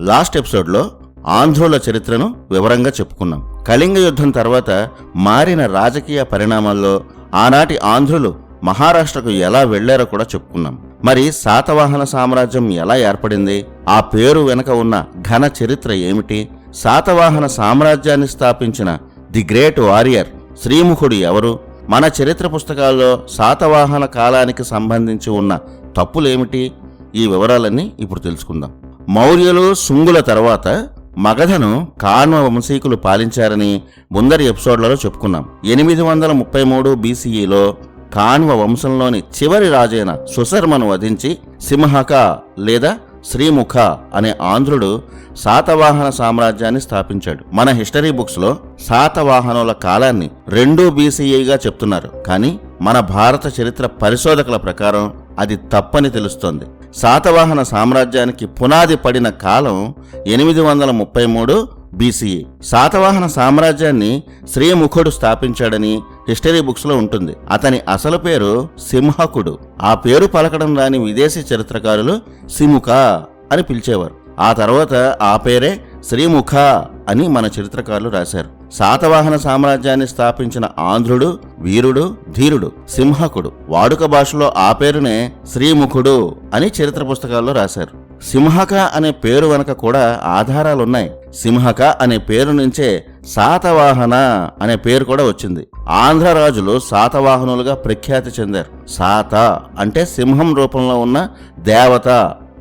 Last ఎపిసోడ్లో ఆంధ్రుల చరిత్రను వివరంగా చెప్పుకున్నాం. కళింగ యుద్ధం తర్వాత మారిన రాజకీయ పరిణామాల్లో ఆనాటి ఆంధ్రులు మహారాష్ట్రకు ఎలా వెళ్ళారో కూడా చెప్పుకున్నాం. మరి శాతవాహన సామ్రాజ్యం ఎలా ఏర్పడింది? ఆ పేరు వెనుక ఉన్న ఘన చరిత్ర ఏమిటి? శాతవాహన సామ్రాజ్యాన్ని స్థాపించిన ది గ్రేట్ వారియర్ శ్రీముఖుడు ఎవరు? మన చరిత్ర పుస్తకాల్లో శాతవాహన కాలానికి సంబంధించి ఉన్న తప్పులేమిటి? ఈ వివరాలన్నీ ఇప్పుడు తెలుసుకుందాం. మౌర్యులు శుంగుల తర్వాత మగధను కాన్వ వంశీకులు పాలించారని ముందరి ఎపిసోడ్లలో చెప్పుకున్నాం. ఎనిమిది వందల ముప్పై మూడు బీసీఈలో కాన్వ వంశంలోని చివరి రాజైన సుశర్మను వధించి సింహక లేదా శ్రీముఖ అనే ఆంధ్రుడు శాతవాహన సామ్రాజ్యాన్ని స్థాపించాడు. మన హిస్టరీ బుక్స్లో శాతవాహనుల కాలాన్ని రెండు బీసీఈగా చెప్తున్నారు. కానీ మన భారత చరిత్ర పరిశోధకుల ప్రకారం అది తప్పని తెలుస్తోంది. శాతవాహన సామ్రాజ్యానికి పునాది పడిన కాలం ఎనిమిది వందల ముప్పై మూడు బీసీఈ శాతవాహన సామ్రాజ్యాన్ని శ్రీముఖుడు స్థాపించాడని హిస్టరీ బుక్స్లో ఉంటుంది. అతని అసలు పేరు సింహకుడు. ఆ పేరు పలకడం రాని విదేశీ చరిత్రకారులు సిముఖ అని పిలిచేవారు. ఆ తర్వాత ఆ పేరే శ్రీముఖ అని మన చరిత్రకారులు రాశారు. శాతవాహన సామ్రాజ్యాన్ని స్థాపించిన ఆంధ్రుడు వీరుడు ధీరుడు సింహకుడు. వాడుక భాషలో ఆ పేరునే శ్రీముఖుడు అని చరిత్ర పుస్తకాల్లో రాశారు. సింహక అనే పేరు వెనక కూడా ఆధారాలున్నాయి. సింహక అనే పేరు నుంచే శాతవాహన అనే పేరు కూడా వచ్చింది. ఆంధ్ర రాజులు శాతవాహనులుగా ప్రఖ్యాతి చెందారు. శాత అంటే సింహం రూపంలో ఉన్న దేవత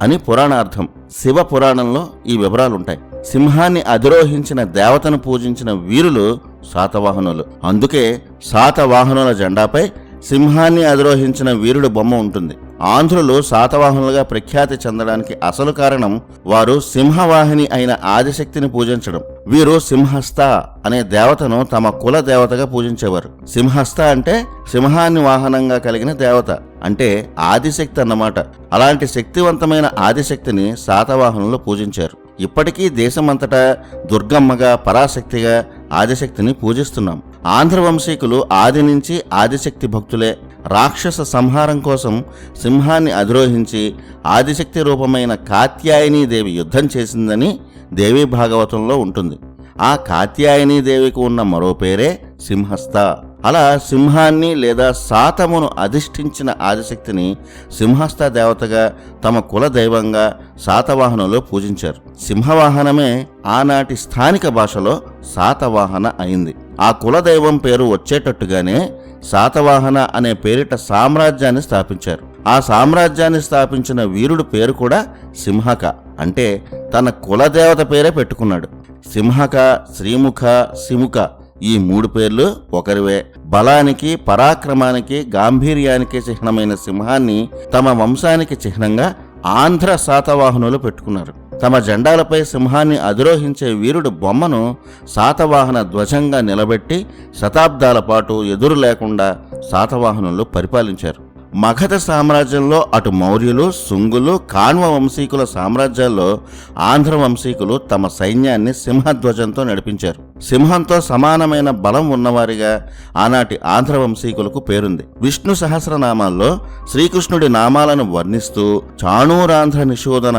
అని పురాణార్థం. శివ పురాణంలో ఈ వివరాలుంటాయి. సింహాన్ని అధిరోహించిన దేవతను పూజించిన వీరులు శాతవాహనులు. అందుకే శాతవాహనుల జెండాపై సింహాన్ని అధిరోహించిన వీరుడు బొమ్మ ఉంటుంది. ఆంధ్రులు శాతవాహనులుగా ప్రఖ్యాతి చెందడానికి అసలు కారణం వారు సింహవాహిని అయిన ఆదిశక్తిని పూజించడం. వీరు సింహస్థ అనే దేవతను తమ కుల దేవతగా పూజించేవారు. సింహస్థ అంటే సింహాన్ని వాహనంగా కలిగిన దేవత అంటే ఆదిశక్తి అన్నమాట. అలాంటి శక్తివంతమైన ఆదిశక్తిని శాతవాహనులు పూజించారు. ఇప్పటికీ దేశమంతటా దుర్గమ్మగా పరాశక్తిగా ఆదిశక్తిని పూజిస్తున్నాం. ఆంధ్ర వంశీకులు ఆది నుంచి ఆదిశక్తి భక్తులే రాక్షస సంహారం కోసం సింహాన్ని అధిరోహించి ఆదిశక్తి రూపమైన కాత్యాయనీ దేవి యుద్ధం చేసిందని దేవీ భాగవతంలో ఉంటుంది. ఆ కాత్యాయనీ దేవికి ఉన్న మరో పేరే సింహస్థ. అలా సింహాన్ని లేదా సాతమును అధిష్ఠించిన ఆదిశక్తిని సింహస్థ దేవతగా తమ కుల దైవంగా సాతవాహనంలో పూజించారు. సింహవాహనమే ఆనాటి స్థానిక భాషలో శాతవాహన అయింది. ఆ కులదైవం పేరు వచ్చేటట్టుగానే శాతవాహన అనే పేరిట సామ్రాజ్యాన్ని స్థాపించారు. ఆ సామ్రాజ్యాన్ని స్థాపించిన వీరుడు పేరు కూడా సింహక. అంటే తన కులదేవత పేరే పెట్టుకున్నాడు. సింహక శ్రీముఖ సిముఖ ఈ మూడు పేర్లు ఒకరివే. బలానికి పరాక్రమానికి గాంభీర్యానికి చిహ్నమైన సింహాన్ని తమ వంశానికి చిహ్నంగా ఆంధ్ర శాతవాహనులు పెట్టుకున్నారు. తమ జెండాలపై సింహాన్ని అధిరోహించే వీరుడు బొమ్మను శాతవాహన ధ్వజంగా నిలబెట్టి శతాబ్దాల పాటు ఎదురు లేకుండా శాతవాహనులు పరిపాలించారు. మగధ సామ్రాజ్యంలో అటు మౌర్యులు శుంగులు కాన్వ వంశీకుల సామ్రాజ్యాల్లో ఆంధ్ర వంశీకులు తమ సైన్యాన్ని సింహధ్వజంతో నడిపించారు. సింహంతో సమానమైన బలం ఉన్నవారిగా ఆనాటి ఆంధ్ర వంశీకులకు పేరుంది. విష్ణు సహస్రనామాల్లో శ్రీకృష్ణుడి నామాలను వర్ణిస్తూ చాణూరాంధ్ర నిషోధన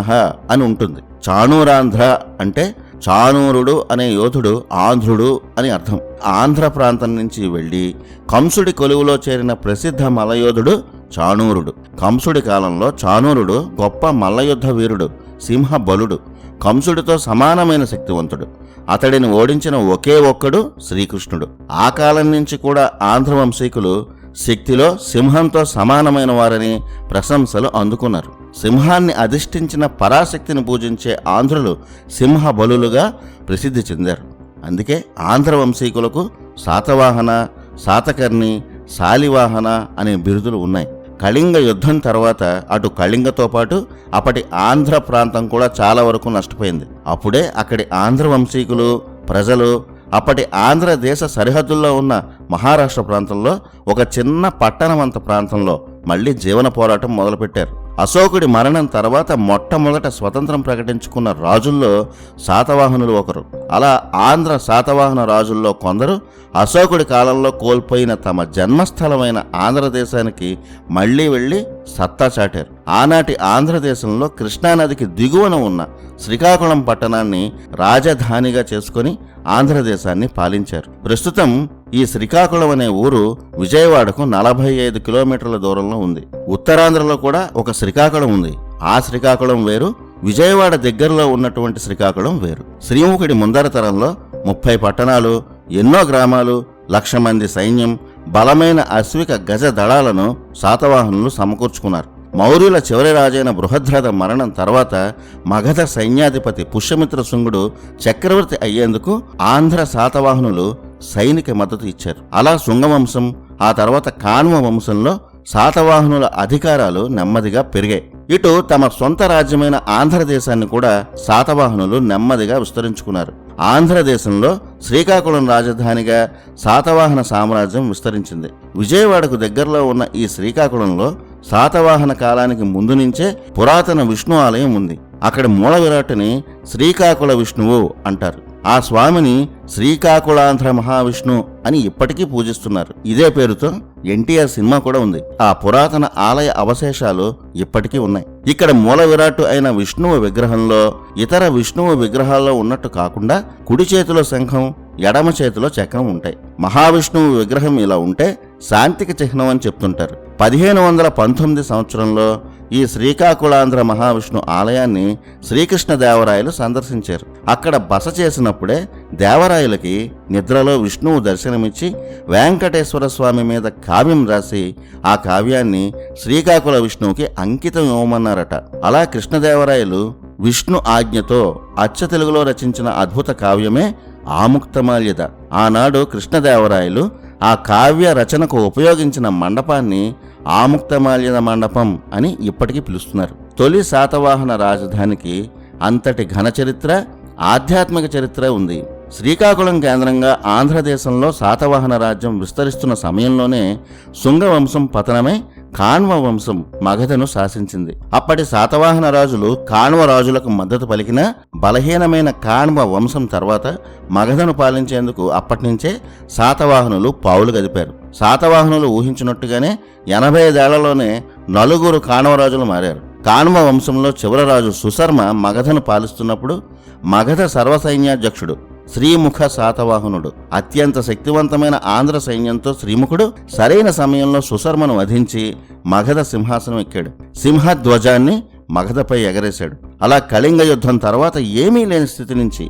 అని ఉంటుంది. చాణూరాంధ్ర అంటే చాణూరుడు అనే యోధుడు ఆంధ్రుడు అని అర్థం. ఆంధ్ర ప్రాంతం నుంచి వెళ్ళి కంసుడి కొలువులో చేరిన ప్రసిద్ధ మలయోధుడు చాణూరుడు. కంసుడి కాలంలో చాణూరుడు గొప్ప మల్లయుద్ధ వీరుడు సింహ బలుడు కంసుడితో సమానమైన శక్తివంతుడు. అతడిని ఓడించిన ఒకే ఒక్కడు శ్రీకృష్ణుడు. ఆ కాలం నుంచి కూడా ఆంధ్ర వంశీకులు శక్తిలో సింహంతో సమానమైన వారని ప్రశంసలు అందుకున్నారు. సింహాన్ని అధిష్ఠించిన పరాశక్తిని పూజించే ఆంధ్రులు సింహ బలులుగా ప్రసిద్ధి చెందారు. అందుకే ఆంధ్ర వంశీకులకు శాతవాహన శాతకర్ణి శాలివాహన అనే బిరుదులు ఉన్నాయి. కళింగ యుద్ధం తర్వాత అటు కళింగతో పాటు అప్పటి ఆంధ్ర ప్రాంతం కూడా చాలా వరకు నష్టపోయింది. అప్పుడే అక్కడి ఆంధ్ర వంశీకులు ప్రజలు అప్పటి ఆంధ్రదేశ సరిహద్దుల్లో ఉన్న మహారాష్ట్ర ప్రాంతంలో ఒక చిన్న పట్టణమంత ప్రాంతంలో మళ్ళీ జీవన పోరాటం మొదలుపెట్టారు. అశోకుడి మరణం తర్వాత మొట్టమొదట స్వతంత్రం ప్రకటించుకున్న రాజుల్లో శాతవాహనులు ఒకరు. అలా ఆంధ్ర శాతవాహన రాజుల్లో కొందరు అశోకుడి కాలంలో కోల్పోయిన తమ జన్మస్థలమైన ఆంధ్రదేశానికి మళ్ళీ వెళ్ళి సత్తా చాటారు. ఆనాటి ఆంధ్రదేశంలో కృష్ణానదికి దిగువన ఉన్న శ్రీకాకుళం పట్టణాన్ని రాజధానిగా చేసుకుని ఆంధ్రదేశాన్ని పాలించారు. ప్రస్తుతం ఈ శ్రీకాకుళం అనే ఊరు విజయవాడకు నలభై ఐదు కిలోమీటర్ల దూరంలో ఉంది. ఉత్తరాంధ్రలో కూడా ఒక శ్రీకాకుళం ఉంది. ఆ శ్రీకాకుళం వేరు విజయవాడ దగ్గరలో ఉన్నటువంటి శ్రీకాకుళం వేరు. శ్రీముఖుడి ముందర తరంలో ముప్పై పట్టణాలు ఎన్నో గ్రామాలు లక్ష మంది సైన్యం బలమైన అశ్విక గజ దళాలను శాతవాహనులు సమకూర్చుకున్నారు. మౌర్యుల చివరి రాజైన బృహద్రథ మరణం తర్వాత మగధ సైన్యాధిపతి పుష్యమిత్ర శృంగుడు చక్రవర్తి అయ్యేందుకు ఆంధ్ర శాతవాహనులు సైనిక మద్దతు ఇచ్చారు. అలా శృంగవంశం ఆ తర్వాత కాన్వ వంశంలో శాతవాహనుల అధికారాలు నెమ్మదిగా పెరిగాయి. ఇటు తమ సొంత రాజ్యమైన ఆంధ్రదేశాన్ని కూడా శాతవాహనులు నెమ్మదిగా విస్తరించుకున్నారు. ఆంధ్రదేశంలో శ్రీకాకుళం రాజధానిగా శాతవాహన సామ్రాజ్యం విస్తరించింది. విజయవాడకు దగ్గరలో ఉన్న ఈ శ్రీకాకుళంలో శాతవాహన కాలానికి ముందు నుంచే పురాతన విష్ణు ఆలయం ఉంది. అక్కడ మూల విరాట్టుని శ్రీకాకుళ విష్ణువు అంటారు. ఆ స్వామిని శ్రీకాకుళాంధ్ర మహావిష్ణు అని ఇప్పటికీ పూజిస్తున్నారు. ఇదే పేరుతో ఎన్టీఆర్ సినిమా కూడా ఉంది. ఆ పురాతన ఆలయ అవశేషాలు ఇప్పటికీ ఉన్నాయి. ఇక్కడ మూల విరాట్టు అయిన విష్ణువు విగ్రహంలో ఇతర విష్ణువు విగ్రహాల్లో ఉన్నట్టు కాకుండా కుడి చేతిలో శంఖం ఎడమ చేతిలో చక్రం ఉంటాయి. మహావిష్ణువు విగ్రహం ఇలా ఉంటే శాంతికి చిహ్నం అని చెప్తుంటారు. పదిహేను వందల పంతొమ్మిది సంవత్సరంలో ఈ శ్రీకాకుళాంధ్ర మహావిష్ణు ఆలయాన్ని శ్రీకృష్ణదేవరాయలు సందర్శించారు. అక్కడ బస చేసినప్పుడే దేవరాయలకి నిద్రలో విష్ణువు దర్శనమిచ్చి వెంకటేశ్వర స్వామి మీద కావ్యం రాసి ఆ కావ్యాన్ని శ్రీకాకుళ విష్ణువుకి అంకితం ఇవ్వమన్నారట. అలా కృష్ణదేవరాయలు విష్ణు ఆజ్ఞతో అచ్చ తెలుగులో రచించిన అద్భుత కావ్యమే ఆముక్తమాల్యద. ఆనాడు కృష్ణదేవరాయలు ఆ కావ్య రచనకు ఉపయోగించిన మండపాన్ని ఆముక్తమాల్యద మండపం అని ఇప్పటికీ పిలుస్తున్నారు. తొలి శాతవాహన రాజధానికి అంతటి ఘన చరిత్ర ఆధ్యాత్మిక చరిత్ర ఉంది. శ్రీకాకుళం కేంద్రంగా ఆంధ్రదేశంలో శాతవాహన రాజ్యం విస్తరిస్తున్న సమయంలోనే శుంగవంశం పతనమై కాణ్వ వంశం మగధను శాసించింది. అప్పటి శాతవాహన రాజులు కాణ్వ రాజులకు మద్దతు పలికిన బలహీనమైన కాణ్వ వంశం తర్వాత మగధను పాలించేందుకు అప్పటినుంచే శాతవాహనులు పావులు గదిపారు. శాతవాహనులు ఊహించినట్టుగానే ఎనభై ఐదేళ్ళలోనే నలుగురు కాణవరాజులు మారారు. కాణ్వ వంశంలో చివరరాజు సుశర్మ మగధను పాలిస్తున్నప్పుడు మగధ సర్వసైన్యాధ్యక్షుడు శ్రీముఖ శాతవాహనుడు అత్యంత శక్తివంతమైన ఆంధ్ర సైన్యంతో శ్రీముఖుడు సరైన సమయంలో సుశర్మను వధించి మగధ సింహాసనం ఎక్కాడు. సింహధ్వజాన్ని మగధపై ఎగరేశాడు. అలా కళింగ యుద్ధం తర్వాత ఏమీ లేని స్థితి నుంచి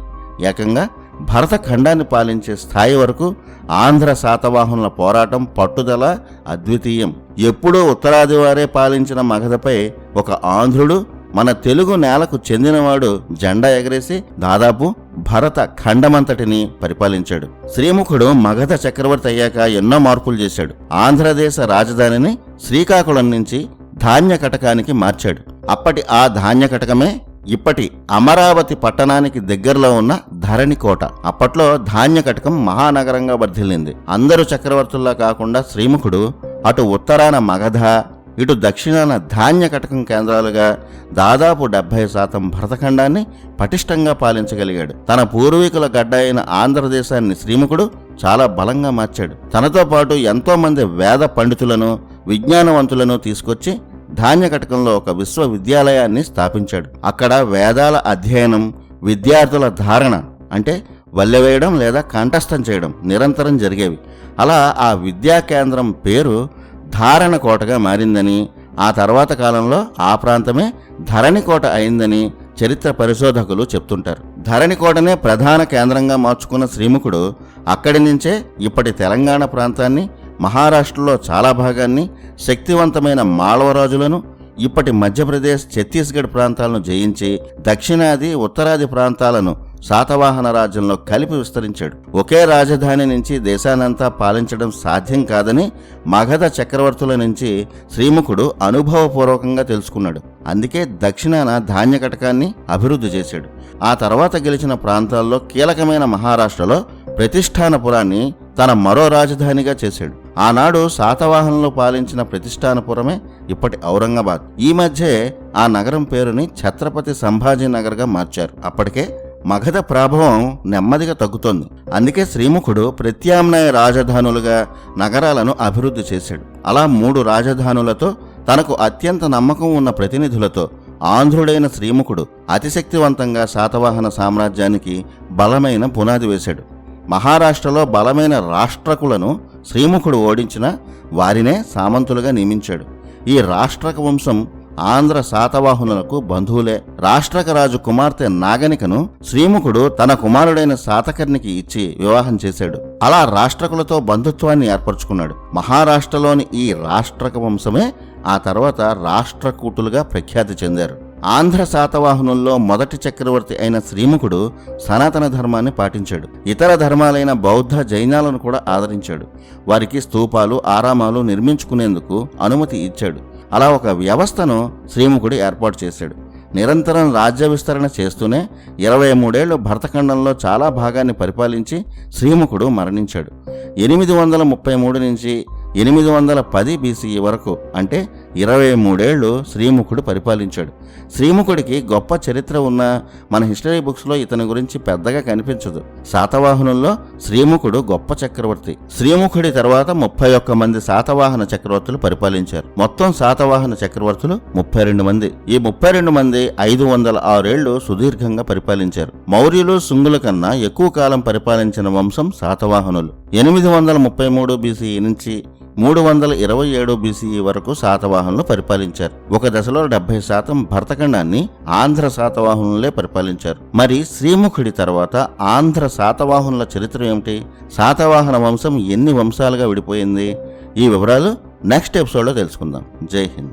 ఏకంగా భరత ఖండాన్ని పాలించే స్థాయి వరకు ఆంధ్ర శాతవాహనుల పోరాటం పట్టుదల అద్వితీయం. ఎప్పుడూ ఉత్తరాది వారే పాలించిన మగధపై ఒక ఆంధ్రుడు మన తెలుగు నేలకు చెందినవాడు జెండా ఎగరేసి దాదాపు భరత ఖండమంతటిని పరిపాలించాడు. శ్రీముఖుడు మగధ చక్రవర్తి అయ్యాక ఎన్నో మార్పులు చేశాడు. ఆంధ్రదేశ రాజధానిని శ్రీకాకుళం నుంచి ధాన్య కటకానికి మార్చాడు. అప్పటి ఆ ధాన్య కటకమే ఇప్పటి అమరావతి పట్టణానికి దగ్గరలో ఉన్న ధరణికోట. అప్పట్లో ధాన్య కటకం మహానగరంగా వర్ధిల్లింది. అందరూ చక్రవర్తుల్లా కాకుండా శ్రీముఖుడు అటు ఉత్తరాన మగధ ఇటు దక్షిణాన ధాన్య కటకం కేంద్రాలుగా దాదాపు డెబ్బై శాతం భరతఖండాన్ని పటిష్టంగా పాలించగలిగాడు. తన పూర్వీకుల గడ్డ అయిన ఆంధ్రదేశాన్ని శ్రీముఖుడు చాలా బలంగా మార్చాడు. తనతో పాటు ఎంతో మంది వేద పండితులను విజ్ఞానవంతులను తీసుకొచ్చి ధాన్యకటకంలో ఒక విశ్వవిద్యాలయాన్ని స్థాపించాడు. అక్కడ వేదాల అధ్యయనం విద్యార్థుల ధారణ అంటే వల్లెవేయడం లేదా కంఠస్థం చేయడం నిరంతరం జరిగేవి. అలా ఆ విద్యా కేంద్రం పేరు ధారణ కోటగా మారిందని ఆ తర్వాత కాలంలో ఆ ప్రాంతమే ధరణికోట అయిందని చరిత్ర పరిశోధకులు చెప్తుంటారు. ధరణికోటనే ప్రధాన కేంద్రంగా మార్చుకున్న శ్రీముఖుడు అక్కడి నుంచే ఇప్పటి తెలంగాణ ప్రాంతాన్ని మహారాష్ట్రలో చాలా భాగాన్ని శక్తివంతమైన మాళవరాజులను ఇప్పటి మధ్యప్రదేశ్ ఛత్తీస్గఢ్ ప్రాంతాలను జయించి దక్షిణాది ఉత్తరాది ప్రాంతాలను శాతవాహన రాజ్యంలో కలిపి విస్తరించాడు. ఒకే రాజధాని నుంచి దేశానంతా పాలించడం సాధ్యం కాదని మగధ చక్రవర్తుల నుంచి శ్రీముఖుడు అనుభవపూర్వకంగా తెలుసుకున్నాడు. అందుకే దక్షిణాన ధాన్య కటకాన్ని అభివృద్ధి చేశాడు. ఆ తర్వాత గెలిచిన ప్రాంతాల్లో కీలకమైన మహారాష్ట్రలో ప్రతిష్టానపురాన్ని తన మరో రాజధానిగా చేశాడు. ఆనాడు శాతవాహనంలో పాలించిన ప్రతిష్టానపురమే ఇప్పటి ఔరంగాబాద్. ఈ మధ్యే ఆ నగరం పేరుని ఛత్రపతి సంభాజీ నగర్గా మార్చారు. అప్పటికే మగధ ప్రభావం నెమ్మదిగా తగ్గుతోంది. అందుకే శ్రీముఖుడు ప్రత్యామ్నాయ రాజధానులుగా నగరాలను అభివృద్ధి చేశాడు. అలా మూడు రాజధానులతో తనకు అత్యంత నమ్మకం ఉన్న ప్రతినిధులతో ఆంధ్రుడైన శ్రీముఖుడు అతిశక్తివంతంగా శాతవాహన సామ్రాజ్యానికి బలమైన పునాది వేశాడు. మహారాష్ట్రలో బలమైన రాష్ట్రకులను శ్రీముఖుడు ఓడించిన వారినే సామంతులుగా నియమించాడు. ఈ రాష్ట్రక వంశం ఆంధ్ర శాతవాహనులకు బంధువులే. రాష్ట్రక రాజు కుమార్తె నాగనికను శ్రీముఖుడు తన కుమారుడైన శాతకర్ణికి ఇచ్చి వివాహం చేశాడు. అలా రాష్ట్రకులతో బంధుత్వాన్ని ఏర్పరచుకున్నాడు. మహారాష్ట్రలోని ఈ రాష్ట్రక వంశమే ఆ తర్వాత రాష్ట్రకూటులుగా ప్రఖ్యాతి చెందారు. ఆంధ్ర శాతవాహనుల్లో మొదటి చక్రవర్తి అయిన శ్రీముఖుడు సనాతన ధర్మాన్ని పాటించాడు. ఇతర ధర్మాలైన బౌద్ధ జైనాలను కూడా ఆదరించాడు. వారికి స్తూపాలు ఆరామాలు నిర్మించుకునేందుకు అనుమతి ఇచ్చాడు. అలా ఒక వ్యవస్థను శ్రీముఖుడు ఏర్పాటు చేశాడు. నిరంతరం రాజ్య విస్తరణ చేస్తూనే ఇరవై మూడేళ్ళు భరతఖండంలో చాలా భాగాన్ని పరిపాలించి శ్రీముఖుడు మరణించాడు. ఎనిమిది వందల ముప్పై మూడు నుంచి ఎనిమిది వందల పది బీసీ వరకు అంటే ఇరవై మూడేళ్ళు శ్రీముఖుడు పరిపాలించాడు. శ్రీముఖుడికి గొప్ప చరిత్ర ఉన్న మన హిస్టరీ బుక్స్లో ఇతని గురించి పెద్దగా కనిపించదు. శాతవాహనుల్లో శ్రీముఖుడు గొప్ప చక్రవర్తి. శ్రీముఖుడి తర్వాత ముప్పై ఒక్క మంది శాతవాహన చక్రవర్తులు పరిపాలించారు. మొత్తం శాతవాహన చక్రవర్తులు ముప్పై రెండు మంది. ఈ ముప్పై రెండు మంది ఐదు వందల ఆరేళ్ళు సుదీర్ఘంగా పరిపాలించారు. మౌర్యులు శుంగుల కన్నా ఎక్కువ కాలం పరిపాలించిన వంశం శాతవాహనులు. ఎనిమిది వందల ముప్పై మూడు బీసీ నుంచి మూడు వందల ఇరవై ఏడు బీసీఈ వరకు శాతవాహనులు పరిపాలించారు. ఒక దశలో డెబ్బై శాతం భరతఖండాన్ని ఆంధ్ర శాతవాహనులే పరిపాలించారు. మరి శ్రీముఖుడి తర్వాత ఆంధ్ర శాతవాహనుల చరిత్ర ఏమిటి? శాతవాహన వంశం ఎన్ని వంశాలుగా విడిపోయింది? ఈ వివరాలు నెక్స్ట్ ఎపిసోడ్లో తెలుసుకుందాం. జై హింద్.